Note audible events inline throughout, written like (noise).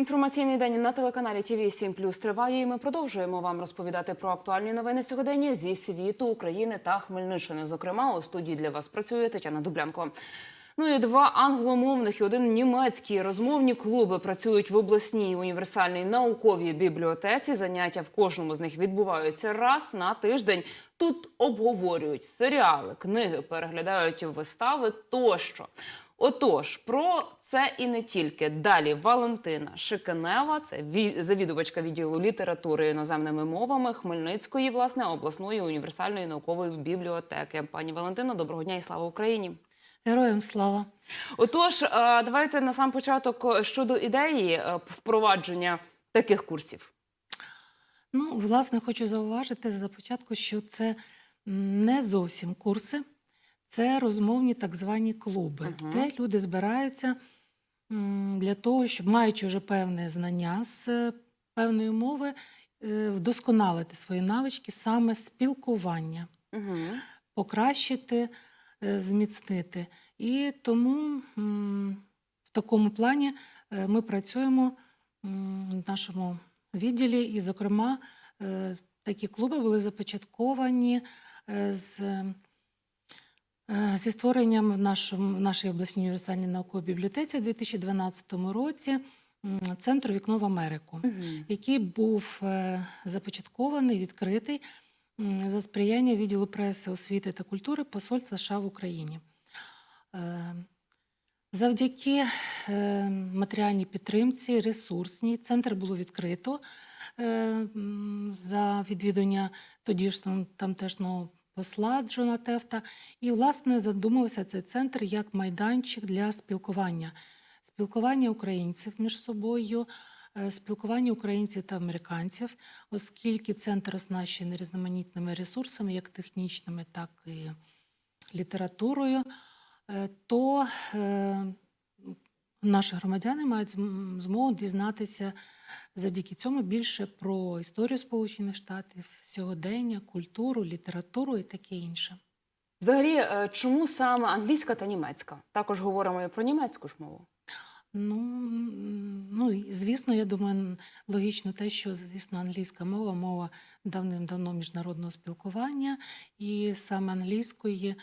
Інформаційний день на телеканалі ТВ 7 Плюс триває. І ми продовжуємо вам розповідати про актуальні новини сьогодення зі світу України та Хмельниччини. Зокрема, у студії для вас працює Тетяна Дублянко. Ну і два англомовних і один німецький розмовні клуби працюють в обласній універсальній науковій бібліотеці. Заняття в кожному з них відбуваються раз на тиждень. Тут обговорюють серіали, книги, переглядають вистави тощо. Отож, про це і не тільки. Далі Валентина Шикенева, це ві- завідувачка відділу літератури іноземними мовами Хмельницької, власне, обласної універсальної наукової бібліотеки. Пані Валентино, доброго дня і слава Україні! Героям слава. Отож, е, давайте на сам початок е, щодо ідеї е, впровадження таких курсів. Ну, власне, хочу зауважити за початку, що це не зовсім курси, це розмовні так звані клуби, Мгм. де люди збираються для того, щоб, маючи вже певне знання з е, певної мови, е, вдосконалити свої навички саме спілкування, Угу. покращити, е, зміцнити. І тому в такому плані ми працюємо в нашому відділі, і, зокрема, такі клуби були започатковані з. Е, Зі створенням в, нашому, в нашій обласній універсальній науковій бібліотеці у 2012 році центру Вікно в Америку Угу. який був е, започаткований, відкритий за сприяння відділу преси, освіти та культури Посольства США в Україні. Е, Завдяки матеріальній підтримці, ресурсній, центр було відкрито за відвідування тоді ж там, тамтешнього посла Джона Тефта. І, власне, задумався цей центр як майданчик для спілкування. Спілкування українців між собою, е, спілкування українців та американців, оскільки центр оснащений різноманітними ресурсами, як технічними, так і літературою, е, то е, наші громадяни мають змогу дізнатися завдяки цьому більше про історію Сполучених Штатів, сьогодення, культуру, літературу і таке інше. Взагалі, е, чому саме англійська та німецька? Також говоримо і про німецьку ж мову. Ну, ну, звісно, я думаю, логічно те, що, звісно, англійська мова мова давним-давно міжнародного спілкування, і саме англійської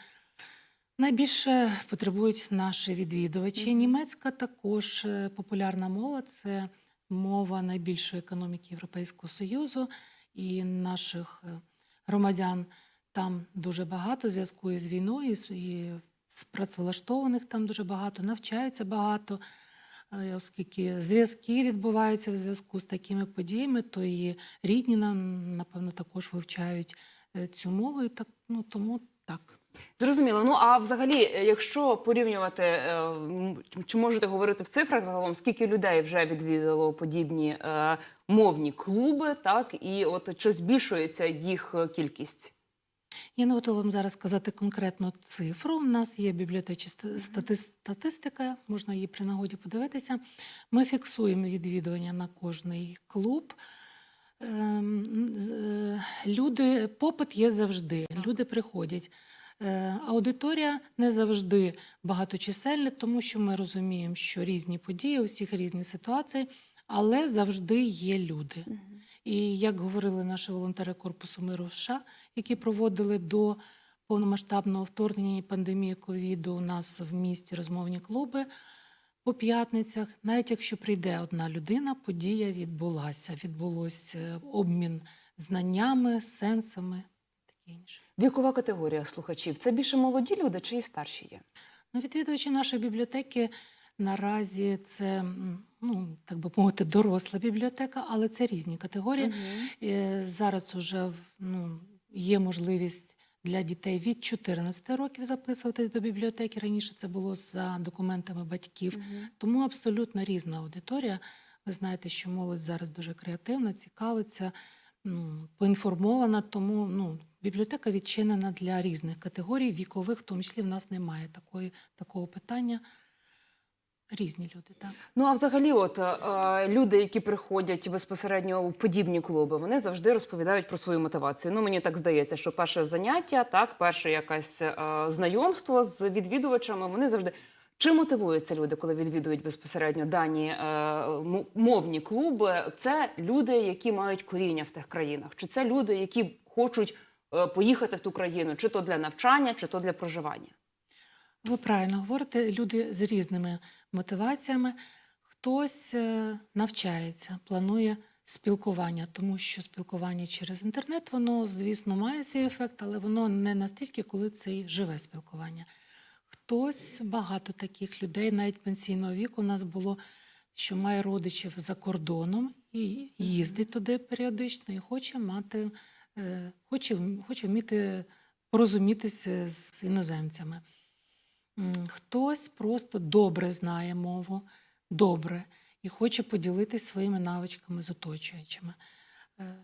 найбільше потребують наші відвідувачі. Німецька також е, популярна мова, це мова найбільшої економіки Європейського Союзу, і наших е, громадян там дуже багато зв'язку із війною, і з- працевлаштованих там дуже багато, навчаються багато. Е, Оскільки зв'язки відбуваються в зв'язку з такими подіями, то і рідні нам, напевно, також вивчають е, цю мову. І так, ну, тому так. Зрозуміло. Ну а взагалі, якщо порівнювати, чи можете говорити в цифрах загалом, скільки людей вже відвідало подібні мовні клуби, так і от чи збільшується їх е, кількість? Я не готова вам зараз сказати конкретну цифру. У нас є стати- статистика, можна її при нагоді подивитися. Ми фіксуємо відвідування на кожний клуб. Ем, е, Люди, попит є завжди, люди приходять. Е, Аудиторія не завжди багаточисельна, тому що ми розуміємо, що різні події, у всіх різні ситуації, але завжди є люди. І як говорили наші волонтери Корпусу миру США, які проводили до повномасштабного вторгнення і пандемії ковіду у нас в місті розмовні клуби по п'ятницях, навіть якщо прийде одна людина, подія відбулася. Відбулося обмін знаннями, сенсами таке інше. Вікова категорія слухачів це більше молоді люди чи і старші є? Ну, відвідувачі нашої бібліотеки наразі це, ну так би мовити, доросла бібліотека, але це різні категорії. Е, Зараз уже ну, є можливість для дітей від 14 років записуватись до бібліотеки. Раніше це було за документами батьків. Тому абсолютно різна аудиторія. Ви знаєте, що молодь зараз дуже креативна, цікавиться, ну, поінформована. Тому ну, бібліотека відчинена для різних категорій, вікових, в тому числі в нас немає такої, такого питання. Різні люди, так. Ну а взагалі, от е, люди, які приходять безпосередньо в подібні клуби, вони завжди розповідають про свою мотивацію. Ну мені так здається, що перше заняття, так, перше якесь е, знайомство з відвідувачами, вони завжди. Чи мотивуються люди, коли відвідують безпосередньо дані е, мовні клуби? Це люди, які мають коріння в тих країнах, чи це люди, які хочуть е, поїхати в ту країну, чи то для навчання, чи то для проживання? Ви правильно говорите, люди з різними мотиваціями. Хтось е, навчається, планує спілкування, тому що спілкування через інтернет, воно, звісно, має свій ефект, але воно не настільки, коли це і живе спілкування. Хтось, багато таких людей, навіть пенсійного віку, у нас було, що має родичів за кордоном і їздить туди періодично, і хоче мати, е, хоче, хоче вміти порозумітися з іноземцями. Хтось просто добре знає мову, добре, і хоче поділитися своїми навичками з оточуючими. Е,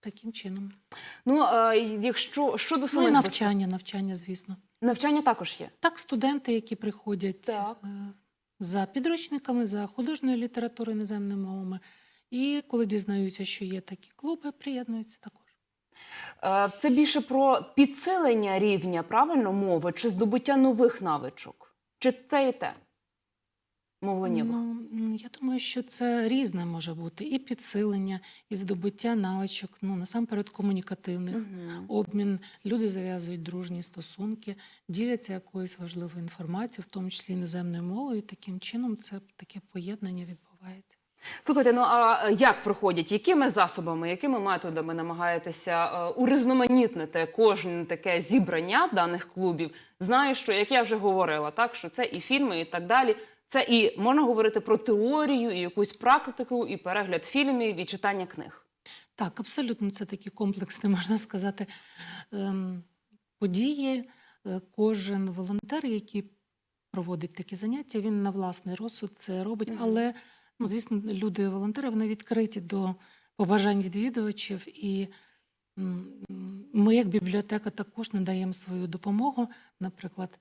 Таким чином. Ну е, якщо щодо Ну, самих безпос- навчання, навчання, звісно. навчання також є. Так, студенти, які приходять Так. е, за підручниками, за художньою літературою іноземними мовами, і коли дізнаються, що є такі клуби, приєднуються також. Е, Це більше про підсилення рівня правильно мови чи здобуття нових навичок? Чи те і те? Мовлення. Ну, я думаю, що це різне може бути і підсилення, і здобуття навичок, ну насамперед комунікативних. Мгм. Обмін, люди зав'язують дружні стосунки, діляться якоюсь важливою інформацією, в тому числі іноземною мовою. Таким чином це таке поєднання відбувається. Слухайте, ну а як проходять? Якими засобами, якими методами намагаєтеся е, урізноманітнити кожне таке зібрання даних клубів? Знаю, що як я вже говорила, так що це і фільми, і так далі. Це і можна говорити про теорію, і якусь практику, і перегляд фільмів, і читання книг. Так, абсолютно це такі комплексні, (laughs) можна сказати, ем, події. Е, Кожен волонтер, який проводить такі заняття, він на власний розсуд це робить. Але, ну, звісно, люди-волонтери вони відкриті до побажань відвідувачів. І ми, як бібліотека, також надаємо свою допомогу. Наприклад,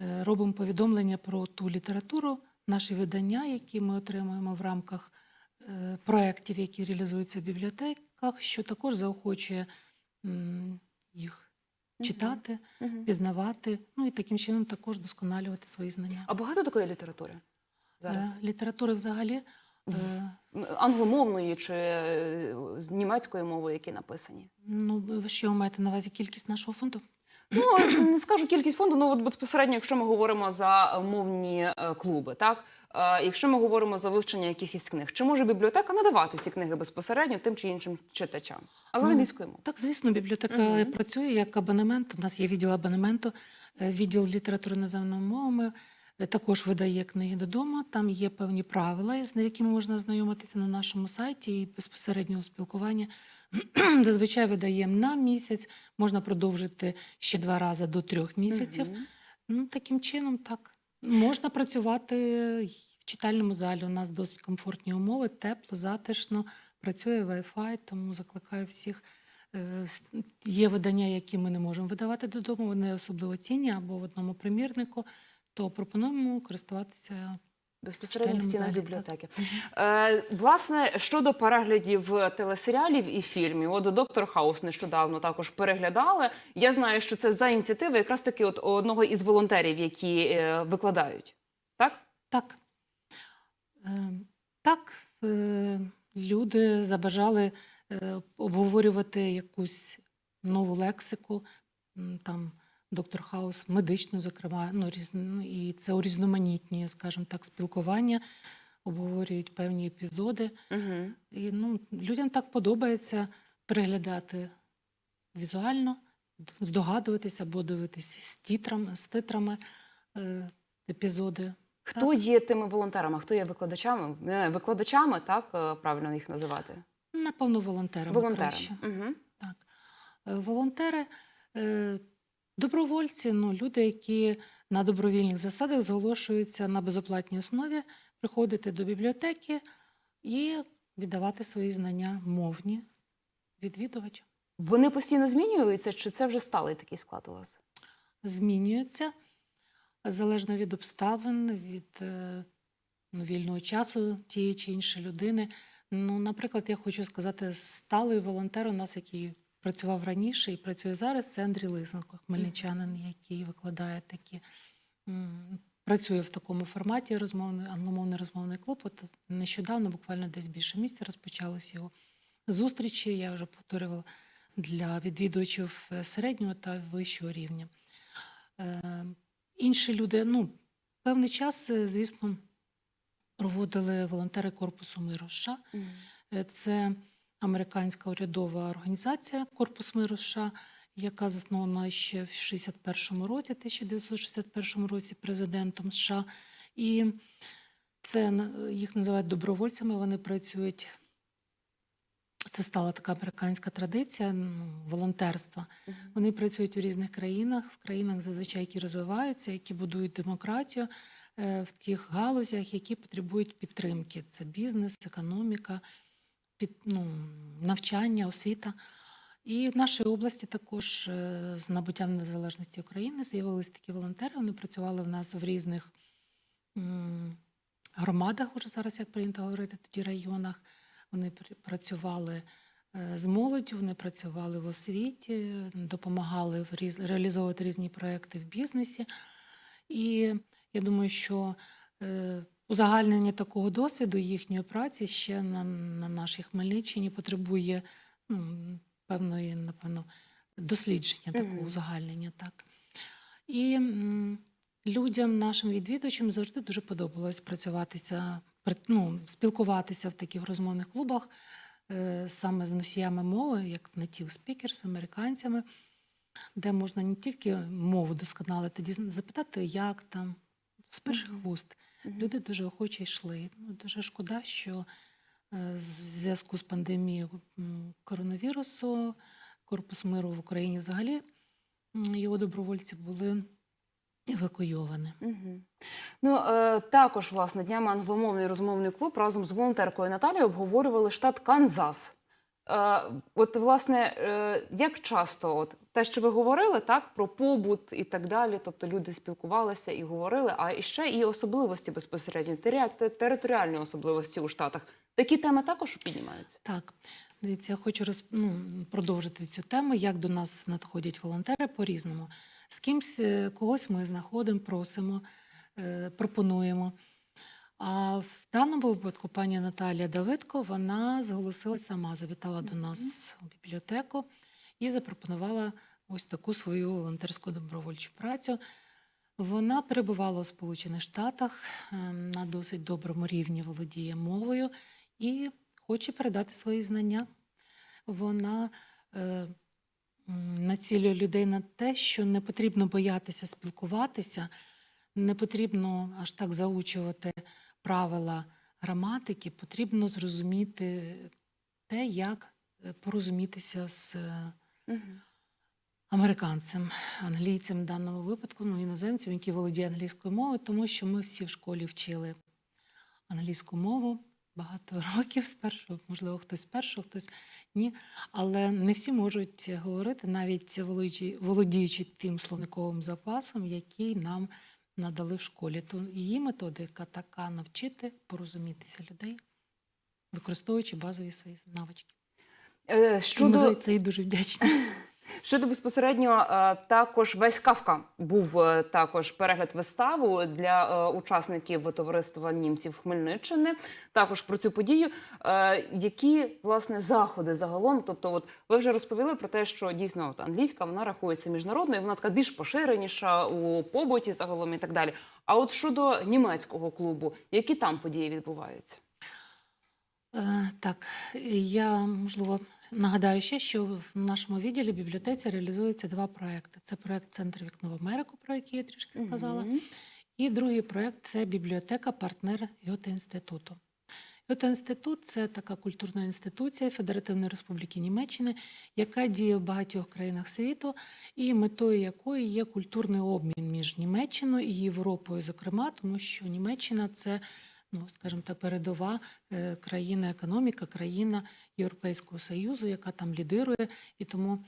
е, робимо повідомлення про ту літературу, наші видання, які ми отримуємо в рамках е, проєктів, які реалізуються в бібліотеках, що також заохочує їх читати, пізнавати, ну і таким чином також досконалювати свої знання. А багато такої літератури зараз? Е, Літератури взагалі е, Англомовної чи е, з німецької мови, які написані? ну, ви що маєте на увазі кількість нашого фонду? Ну не скажу кількість фонду, ну от безпосередньо, якщо ми говоримо за мовні клуби, так якщо ми говоримо за вивчення якихось книг, чи може бібліотека надавати ці книги безпосередньо тим чи іншим читачам? А за Ну, англійською мовою? Так, звісно, бібліотека Мгм. працює як абонемент. У нас є відділ абонементу, відділ літератури іноземними мовами. Також видає книги додому. Там є певні правила, з якими можна ознайомитися на нашому сайті і безпосереднього спілкування. (clears throat) Зазвичай видаємо на місяць, можна продовжити ще два рази до трьох місяців. Мгм. Ну, таким чином, так. Можна працювати в читальному залі. У нас досить комфортні умови, тепло, затишно, працює Wi-Fi, тому закликаю всіх. Е, Є видання, які ми не можемо видавати додому, вони особливо цінні або в одному примірнику, то пропонуємо користуватися. Безпосередньо в стінах бібліотеки. Е, власне, щодо переглядів телесеріалів і фільмів, от доктор Хаус нещодавно також переглядали. Я знаю, що це за ініціативи якраз таки от одного із волонтерів, які е, викладають. Так? Так, Е, так е, люди забажали е, обговорювати якусь нову лексику, там доктор Хаус, медичну, зокрема, ну, різн... ну, і це урізноманітні, скажімо так, спілкування, обговорюють певні епізоди. Угу. І ну, людям так подобається переглядати візуально, здогадуватися або дивитися з титрами, з титрами е, епізоди. Хто є тими волонтерами? Хто є викладачами? Не, викладачами, так е, правильно їх називати? Напевно, волонтерами. краще. Угу. Так. Е, Волонтери, е, добровольці, ну, люди, які на добровільних засадах зголошуються на безоплатній основі приходити до бібліотеки і віддавати свої знання мовні відвідувачам. Вони постійно змінюються, чи це вже сталий такий склад у вас? Змінюються залежно від обставин, від е, ну, вільного часу тієї чи іншої людини. Ну, наприклад, я хочу сказати, сталий волонтер у нас, який працював раніше і працює зараз, це Андрій Лисенко, хмельничанин, який викладає такі працює в такому форматі розмовний англомовний розмовний клуб. От нещодавно, буквально десь більше місяця, розпочалися його зустрічі. Я вже повторювала для відвідувачів е, середнього та вищого рівня. Е, Інші люди, ну, певний час, е, звісно, проводили волонтери Корпусу миру США. Е, Це американська урядова організація Корпус миру США, яка заснована ще в 61-му році, 1961 році президентом США. І це їх називають добровольцями. Вони працюють. Це стала така американська традиція ну, волонтерства. Вони працюють в різних країнах, в країнах зазвичай, які розвиваються, які будують демократію е, в тих галузях, які потребують підтримки. Це бізнес, економіка, під, ну, навчання, освіта. І в нашій області також е, з набуттям незалежності України з'явилися такі волонтери. Вони працювали в нас в різних громадах, уже зараз як прийнято говорити, тоді районах. Вони працювали е, з молоддю, вони працювали в освіті, допомагали в різ... реалізовувати різні проекти в бізнесі. І я думаю, що е, узагальнення такого досвіду їхньої праці ще на, на нашій Хмельниччині потребує ну, певної, напевно, дослідження, такого Мгм. узагальнення. Так. І м, людям, нашим відвідувачам завжди дуже подобалось працюватися, ну, спілкуватися в таких розмовних клубах е, саме з носіями мови, як native speakers, американцями, де можна не тільки мову досконалити, запитати, як там, з перших вуст. Люди дуже охоче йшли. Ну, дуже шкода, що е, в зв'язку з пандемією коронавірусу Корпус миру в Україні взагалі його добровольці були евакуйовані. Угу. Ну, е, також, власне, днями англомовний розмовний клуб разом з волонтеркою Наталією обговорювали штат Канзас. От, власне, е, як часто, от те, що ви говорили, так, про побут і так далі, тобто люди спілкувалися і говорили, а ще і особливості безпосередньо, територіальні особливості у штатах. Такі теми також піднімаються. Так, дивіться, я хочу роз, ну, продовжити цю тему, як до нас надходять волонтери по-різному. З кимсь е, когось ми знаходимо, просимо, е, пропонуємо. А в даному випадку пані Наталія Давидко вона зголосилася сама, завітала до нас у бібліотеку і запропонувала ось таку свою волонтерську добровольчу працю. Вона перебувала у Сполучених Штатах ем, на досить доброму рівні володіє мовою і хоче передати свої знання. Вона е, націлює людей на те, що не потрібно боятися спілкуватися, не потрібно аж так заучувати правила граматики, потрібно зрозуміти те, як е, порозумітися з е, Угу. американцем, англійцем в даному випадку, ну, іноземцем, який володіє англійською мовою, тому що ми всі в школі вчили англійську мову багато (laughs) років з першого, можливо, хтось з першого, хтось ні. Але не всі можуть говорити, навіть володіючи тим словниковим запасом, який нам надали в школі. То її методика така навчити порозумітися людей, використовуючи базові свої навички. Щодо... Ми за це і дуже вдячні. (laughs) Щодо безпосередньо е, також весь Кавка був е, також перегляд виставу для е, учасників товариства німців Хмельниччини. Також про цю подію. Які власне заходи загалом? Тобто, от ви вже розповіли про те, що дійсно от, англійська вона рахується міжнародною, вона така більш поширеніша у побуті загалом і так далі. А от щодо німецького клубу, які там події відбуваються? Так, я можливо нагадаю ще, що в нашому відділі бібліотеці реалізуються два проекти. Це проект Центр вікно в Америку, про який я трішки сказала. Мгм. І другий проект це бібліотека партнер Гьоте інституту. Гьоте інститут це така культурна інституція Федеративної Республіки Німеччини, яка діє в багатьох країнах світу, і метою якої є культурний обмін між Німеччиною і Європою, зокрема, тому що Німеччина це. Ну, скажімо так, передова е, країна економіка, країна Європейського Союзу, яка там лідирує. І тому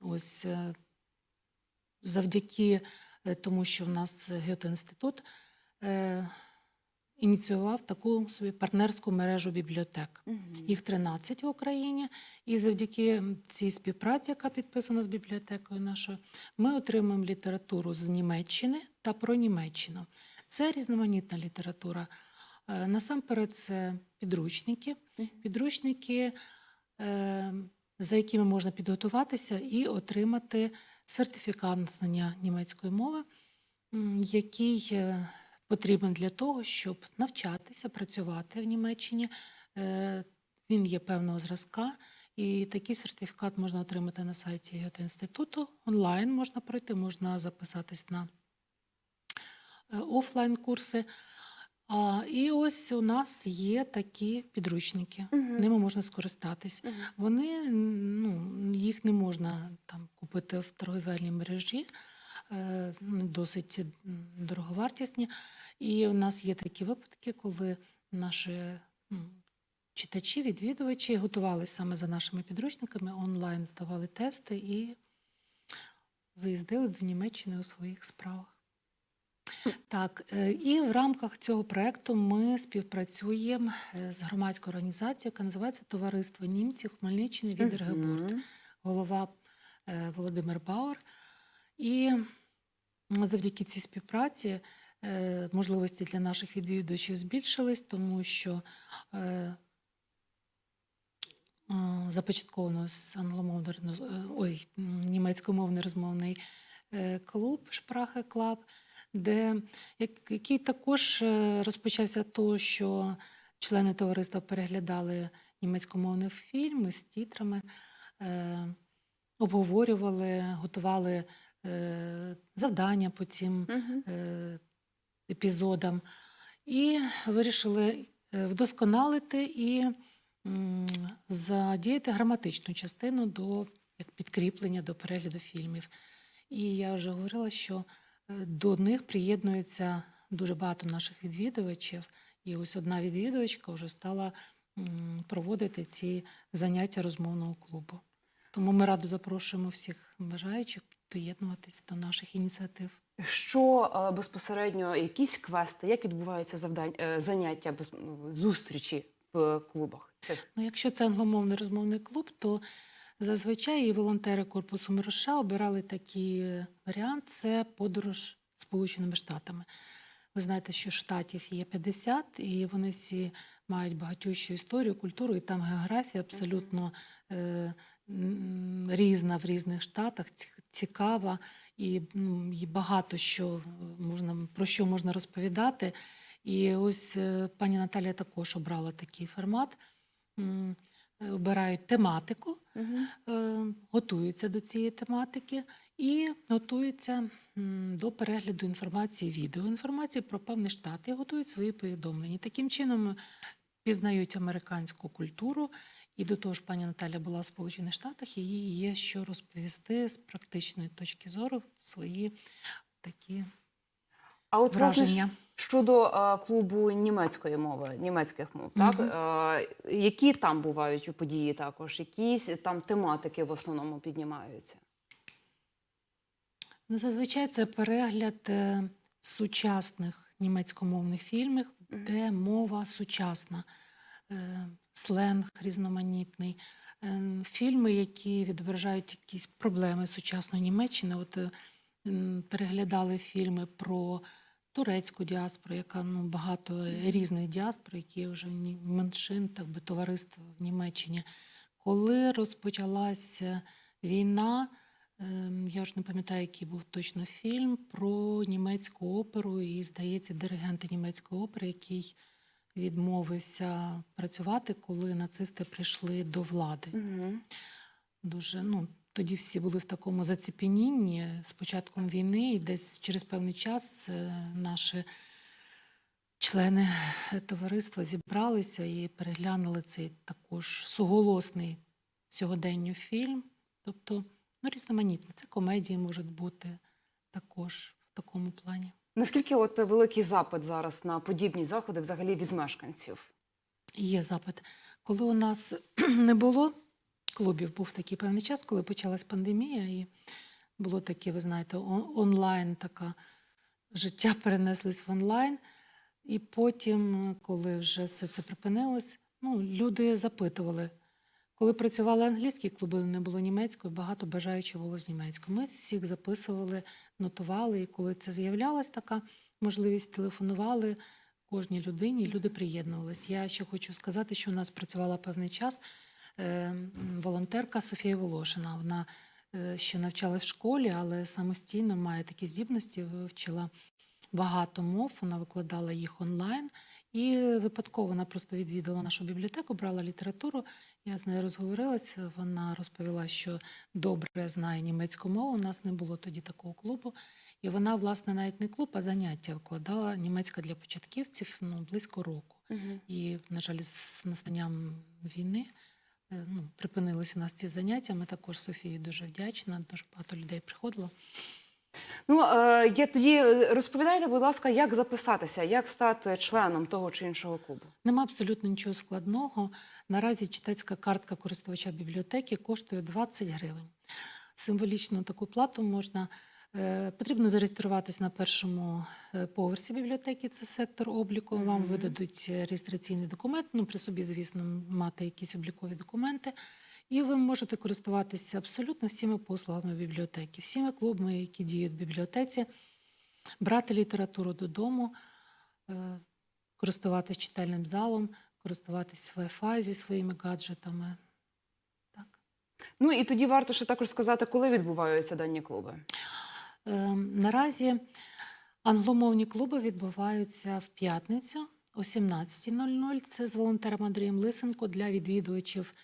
ось е, завдяки е, тому, що в нас Гьоте-інститут е, ініціював таку собі партнерську мережу бібліотек. Мгм. Їх 13 в Україні. І завдяки цій співпраці, яка підписана з бібліотекою нашою, ми отримуємо літературу з Німеччини та про Німеччину. Це різноманітна література. Е, Насамперед, це підручники. Підручники, е, за якими можна підготуватися і отримати сертифікат знання німецької мови, який е, потрібен для того, щоб навчатися, працювати в Німеччині. Він є певного зразка, і такий сертифікат можна отримати на сайті Гьоте-інституту. Онлайн можна пройти, можна записатись на е, офлайн курси. А, І ось у нас є такі підручники. Мгм. Ними можна скористатись. Мгм. Вони ну, їх не можна там купити в торговельній мережі, е, досить дороговартісні. І у нас є такі випадки, коли наші читачі, відвідувачі готувалися саме за нашими підручниками, онлайн здавали тести і виїздили до Німеччини у своїх справах. Так, е, і в рамках цього проекту ми співпрацюємо е, з громадською організацією, яка називається Товариство німців Хмельниччини Відергебурт, Мгм. голова е, Володимир Бауер. І завдяки цій співпраці можливості для наших відвідувачів збільшились, тому що започатковано з англомовно е, ой, німецькомовний розмовний клуб Шпрахе Клаб, де який також е, розпочався то, що члени товариства переглядали німецькомовні фільми з титрами, е, обговорювали, готували е, завдання по цим е, епізодам і вирішили вдосконалити і м, задіяти граматичну частину до як підкріплення до перегляду фільмів. І я вже говорила, що до них приєднується дуже багато наших відвідувачів. І ось одна відвідувачка вже стала проводити ці заняття розмовного клубу. Тому ми радо запрошуємо всіх бажаючих доєднуватися до наших ініціатив. Що е, безпосередньо, якісь квести, як відбуваються завдань, е, заняття, ну, зустрічі в клубах? Ну, якщо це англомовний розмовний клуб, то зазвичай і волонтери корпусу Мироша обирали такий е, варіант: це подорож Сполученими Штатами. Ви знаєте, що штатів є 50, і вони всі мають багатющу історію, культуру, і там географія абсолютно е, різна в різних штатах, цікава, і, м, і багато що можна, про що можна розповідати. І ось е, пані Наталія також обрала такий формат. Е, Обирають тематику, е, готуються до цієї тематики і готуються до перегляду інформації, відеоінформації про певний штат і готують свої повідомлення. Таким чином пізнають американську культуру. І до того ж, пані Наталя була в Сполучених Штатах, і їй є що розповісти з практичної точки зору свої такі А от власне, щодо е, клубу німецької мови, німецьких мов, так Мгм. е, які там бувають події також, якісь там тематики в основному піднімаються? Ну, Зазвичай це перегляд е, сучасних німецькомовних фільмів, Мгм. де мова сучасна, е, сленг різноманітний, е, фільми, які відображають якісь проблеми сучасної Німеччини. От е, переглядали фільми про турецьку діаспору, яка ну, багато різних діаспор, які вже меншин, так би товариств в Німеччині. Коли розпочалася війна, Ем, Я ж не пам'ятаю, який був точно фільм про німецьку оперу, і, здається, диригент німецької опери, який відмовився працювати, коли нацисти прийшли до влади. Угу. Дуже ну тоді всі були в такому заціпенінні з початком війни, і десь через певний час е, наші члени товариства зібралися і переглянули цей також суголосний сьогоденню фільм. Тобто, ну, різноманітні. Це комедії можуть бути також в такому плані. Наскільки от великий запит зараз на подібні заходи взагалі від мешканців? Є запит. Коли у нас (clears throat) не було клубів, був такий певний час, коли почалась пандемія, і було таке, ви знаєте, онлайн така життя перенеслось в онлайн. І потім, коли вже все це припинилось, ну, люди запитували. Коли працювали англійські клуби, не було німецької, багато бажаючих було з німецькою. Ми всіх записували, нотували, і коли це з'являлась така можливість телефонували кожній людині, люди приєднувалися. Я ще хочу сказати, що у нас працювала певний час волонтерка Софія Волошина. Вона е, ще навчала в школі, але самостійно має такі здібності, вивчила багато мов, вона викладала їх онлайн. І випадково вона просто відвідала нашу бібліотеку, брала літературу. Я з нею розговорилася. Вона розповіла, що добре знає німецьку мову. У нас не було тоді такого клубу. І вона, власне, навіть не клуб, а заняття викладала німецька для початківців ну, близько року. І, на жаль, з настанням війни е, ну, припинились у нас ці заняття. Ми також Софії дуже вдячна. Дуже багато людей приходило. Ну е, я тоді е, розповідайте, будь ласка, як записатися, як стати членом того чи іншого клубу. Нема абсолютно нічого складного. Наразі читацька картка користувача бібліотеки коштує 20 гривень. Символічну таку плату можна. Е, Потрібно зареєструватись на першому е, поверсі бібліотеки, це сектор обліку. Вам Мгм. видадуть е, реєстраційний документ. Ну, при собі, звісно, мати якісь облікові документи. І ви можете користуватися абсолютно всіми послугами бібліотеки, всіми клубами, які діють в бібліотеці, брати літературу додому, користуватись читальним залом, користуватись Wi-Fi зі своїми гаджетами. Так. Ну і тоді варто ще також сказати, коли відбуваються дані клуби. Е, наразі англомовні клуби відбуваються в п'ятницю о 17.00. Це з волонтером Андрієм Лисенко для відвідувачів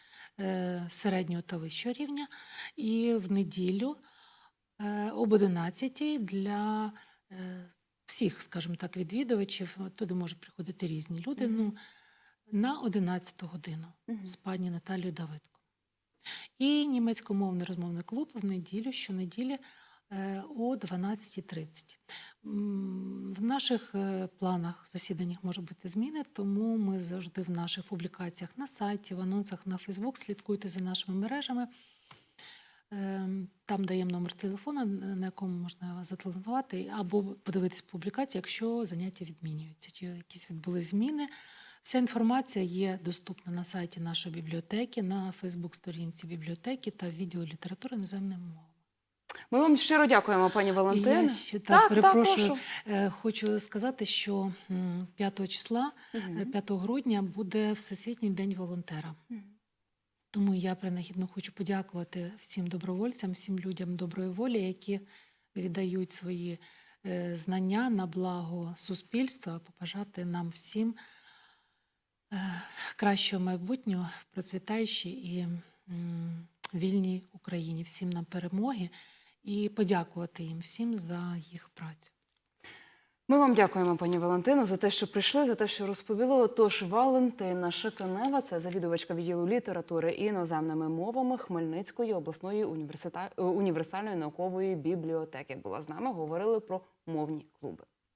е, середнього та вищого рівня. І в неділю е, об 11 для е, всіх, скажімо так, відвідувачів. Туди можуть приходити різні люди. Ну, на 11 годину з пані Наталією Давидко. І німецькомовний розмовний клуб в неділю, щонеділі о 12.30. В наших е, планах засіданнях може бути зміни, тому ми завжди в наших публікаціях на сайті, в анонсах на Фейсбук слідкуйте за нашими мережами. Ем, Там даємо номер телефона, на якому можна зателефонувати, або подивитись публікації, якщо заняття відмінюються, чи якісь відбули зміни. Вся інформація є доступна на сайті нашої бібліотеки, на Фейсбук-сторінці бібліотеки та відділу літератури іноземними мовами. Ми вам щиро дякуємо, пані І Валентине. я ще так, так, перепрошую. прошу. Е, Хочу сказати, що 5 числа, е, 5 грудня, буде Всесвітній день волонтера. Тому я принагідно хочу подякувати всім добровольцям, всім людям доброї волі, які віддають свої е, знання на благо суспільства, побажати нам всім е, кращого майбутнього процвітаючій і вільній Україні, всім нам перемоги і подякувати їм всім за їх працю. Ми вам дякуємо, пані Валентино, за те, що прийшли, за те, що розповіли. Тож Валентина Шиканева, це завідувачка відділу літератури і іноземними мовами Хмельницької обласної університа... е, універсальної наукової бібліотеки. Була з нами, говорили про мовні клуби.